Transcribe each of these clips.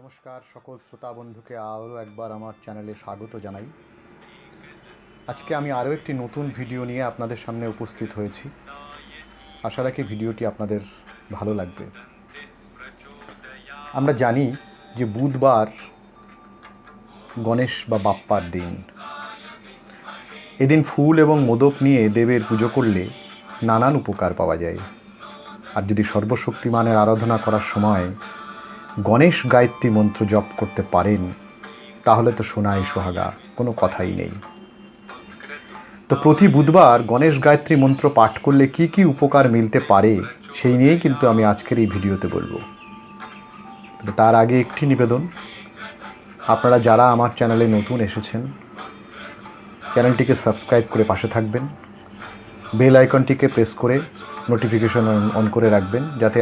নমস্কার সকল শ্রোতা বন্ধুকে আরও একবার আমার চ্যানেলে স্বাগত জানাই। আজকে আমি আরও একটি নতুন ভিডিও নিয়ে আপনাদের সামনে উপস্থিত হয়েছি। আশা রাখি ভিডিওটি আপনাদের ভালো লাগবে। আমরা জানি যে বুধবার গণেশ বা বাপ্পার দিন। এদিন ফুল এবং মোদক নিয়ে দেবের পুজো করলে নানান উপকার পাওয়া যায়। আর যদি সর্বশক্তিমানের আরাধনা করার সময় গণেশ গায়ত্রী মন্ত্র জপ করতে পারেন, তাহলে তো সোনাই সোহাগা, কোনো কথাই নেই। তো প্রতি বুধবার গণেশ গায়ত্রী মন্ত্র পাঠ করলে কি কি উপকার মিলতে পারে, সেই নিয়েই কিন্তু আমি আজকের এই ভিডিওতে বলব। তার আগে একটি নিবেদন। আপনারা যারা আমার চ্যানেলে নতুন এসেছেন, চ্যানেলটিকে সাবস্ক্রাইব করে পাশে থাকবেন। বেল আইকনটিকে প্রেস করে নোটিফিকেশন অন করে রাখবেন, যাতে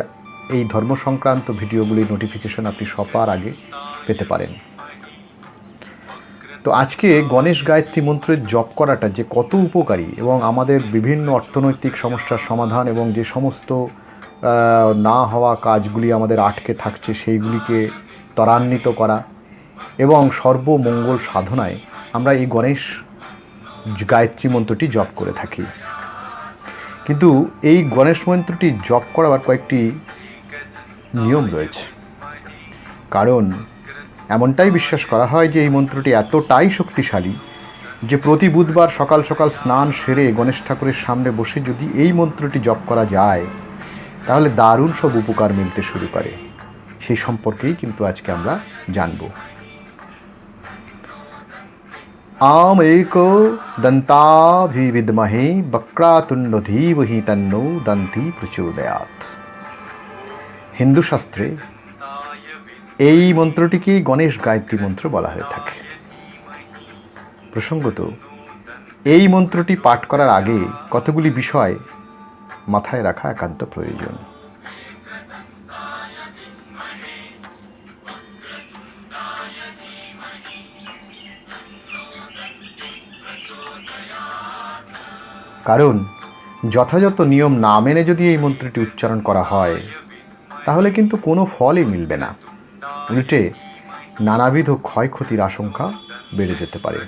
এই ধর্ম সংক্রান্ত ভিডিওগুলির নোটিফিকেশন আপনি সবার আগে পেতে পারেন। তো আজকে গণেশ গায়ত্রী মন্ত্রের জপ করাটা যে কত উপকারী এবং আমাদের বিভিন্ন অর্থনৈতিক সমস্যার সমাধান এবং যে সমস্ত না হওয়া কাজগুলি আমাদের আটকে থাকছে সেইগুলিকে ত্বরান্বিত করা এবং সর্বমঙ্গল সাধনায় আমরা এই গণেশ গায়ত্রী মন্ত্রটি জপ করে থাকি। কিন্তু এই গণেশ মন্ত্রটি জপ করার কয়েকটি নিয়ম রয়েছে। কারণ এমনটাই বিশ্বাস করা হয় যে এই মন্ত্রটি এতটাই শক্তিশালী যে প্রতি বুধবার সকাল সকাল স্নান সেরে গণেশ ঠাকুরের সামনে বসে যদি এই মন্ত্রটি জপ করা যায়, তাহলে দারুণ সব উপকার মিলতে শুরু করে। সেই সম্পর্কেই কিন্তু আজকে আমরা জানব। আম এক দন্তাভি বিদমহে বক্রাতুণ্ড ধীমহি দন্তি প্রচোদয়াত হিন্দু শাস্ত্রে এই মন্ত্রটিকেই গণেশ গায়ত্রী মন্ত্র বলা হয়ে থাকে। প্রসঙ্গত, এই মন্ত্রটি পাঠ করার আগে কতগুলি বিষয় মাথায় রাখা একান্ত প্রয়োজন। কারণ, যথাযথ নিয়ম না মেনে যদি এই মন্ত্রটি উচ্চারণ করা হয় তাহলে কিন্তু কোনো ফলই মিলবে না। উল্টে নানাবিধ ক্ষয়ক্ষতির আশঙ্কা বেড়ে যেতে পারে।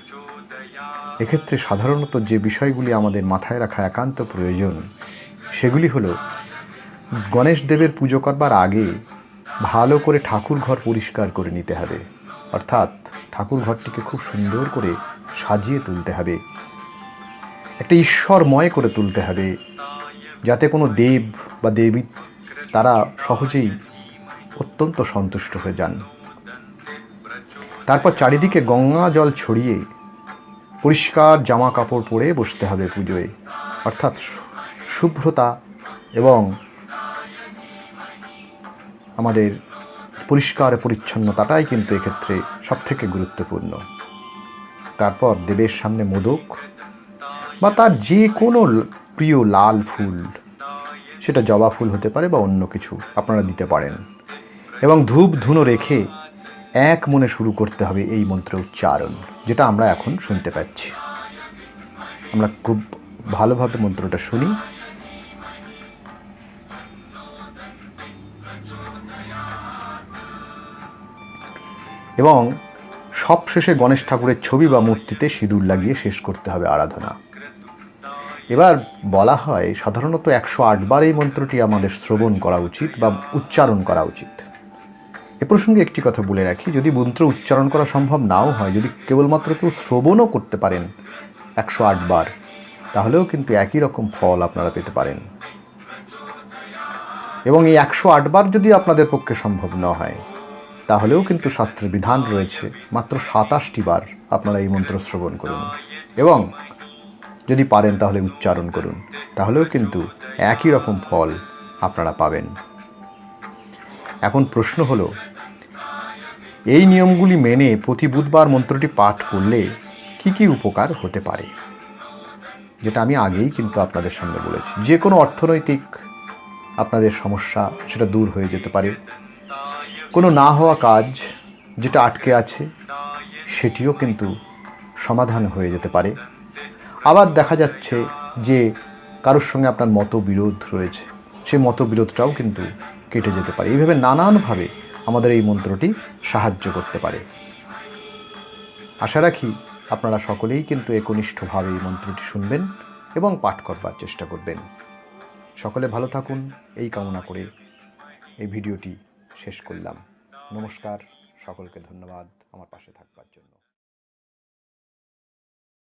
এক্ষেত্রে সাধারণত যে বিষয়গুলি আমাদের মাথায় রাখা একান্ত প্রয়োজন, সেগুলি হলো গণেশ দেবের পুজো করবার আগে ভালো করে ঠাকুর ঘর পরিষ্কার করে নিতে হবে। অর্থাৎ ঠাকুর ঘরটিকে খুব সুন্দর করে সাজিয়ে তুলতে হবে। একটা ঈশ্বরময় করে তুলতে হবে। যাতে কোনো দেব বা দেবী তারা সহজেই অত্যন্ত সন্তুষ্ট হয়ে যান। তারপর চারিদিকে গঙ্গা জল ছড়িয়ে পরিষ্কার জামা কাপড় পরে বসতে হবে পুজোয়। অর্থাৎ শুভ্রতা এবং আমাদের পরিষ্কার পরিচ্ছন্নতাটাই কিন্তু এক্ষেত্রে সবথেকে গুরুত্বপূর্ণ। তারপর দেবের সামনে মোদক বা তার যে কোনো প্রিয় লাল ফুল সেটা জবা ফুল হতে পারে বা অন্য কিছু আপনারা দিতে পারেন। এবং ধূপ ধুনো রেখে এক মনে শুরু করতে হবে এই মন্ত্র উচ্চারণ, যেটা আমরা এখন শুনতে পাচ্ছি। আমরা খুব ভালোভাবে মন্ত্রটা শুনি। এবং সবশেষে গণেশ ঠাকুরের ছবি বা মূর্তিতে সিঁদুর লাগিয়ে শেষ করতে হবে আরাধনা। এবার বলা হয় সাধারণত একশো আটবার এই মন্ত্রটি আমাদের শ্রবণ করা উচিত বা উচ্চারণ করা উচিত। এ প্রসঙ্গে একটি কথা বলে রাখি, যদি মন্ত্র উচ্চারণ করা সম্ভব নাও হয়, যদি কেবলমাত্র কেউ শ্রবণও করতে পারেন একশো আটবার তাহলেও কিন্তু একই রকম ফল আপনারা পেতে পারেন। এবং এই একশো আটবার যদি আপনাদের পক্ষে সম্ভব না হয়, তাহলেও কিন্তু শাস্ত্রের বিধান রয়েছে, মাত্র সাতাশটি বার আপনারা এই মন্ত্র শ্রবণ করুন। এবং যদি পারেন তাহলে উচ্চারণ করুন। তাহলেও কিন্তু একই রকম ফল আপনারা পাবেন। এখন প্রশ্ন হলো, এই নিয়মগুলি মেনে প্রতি বুধবার মন্ত্রটি পাঠ করলে কি কি উপকার হতে পারে? যেটা আমি আগেই কিন্তু আপনাদের সামনে বলেছি। যে কোনো অর্থনৈতিক আপনাদের সমস্যা, সেটা দূর হয়ে যেতে পারে। কোনো না হওয়া কাজ যেটা আটকে আছে, সেটিও কিন্তু সমাধান হয়ে যেতে পারে। আবার দেখা যাচ্ছে যে কারোর সঙ্গে আপনার মতবিরোধ রয়েছে। সেই মতবিরোধটাও কিন্তু কেটে যেতে পারে। এইভাবে নানানভাবে আমাদের এই মন্ত্রটি সাহায্য করতে পারে। আশা রাখি আপনারা সকলেই কিন্তু একনিষ্ঠভাবে এই মন্ত্রটি শুনবেন এবং পাঠ করবার চেষ্টা করবেন। সকলে ভালো থাকুন। এই কামনা করে এই ভিডিওটি শেষ করলাম। নমস্কার। সকলকে ধন্যবাদ আমার পাশে থাকবার জন্য।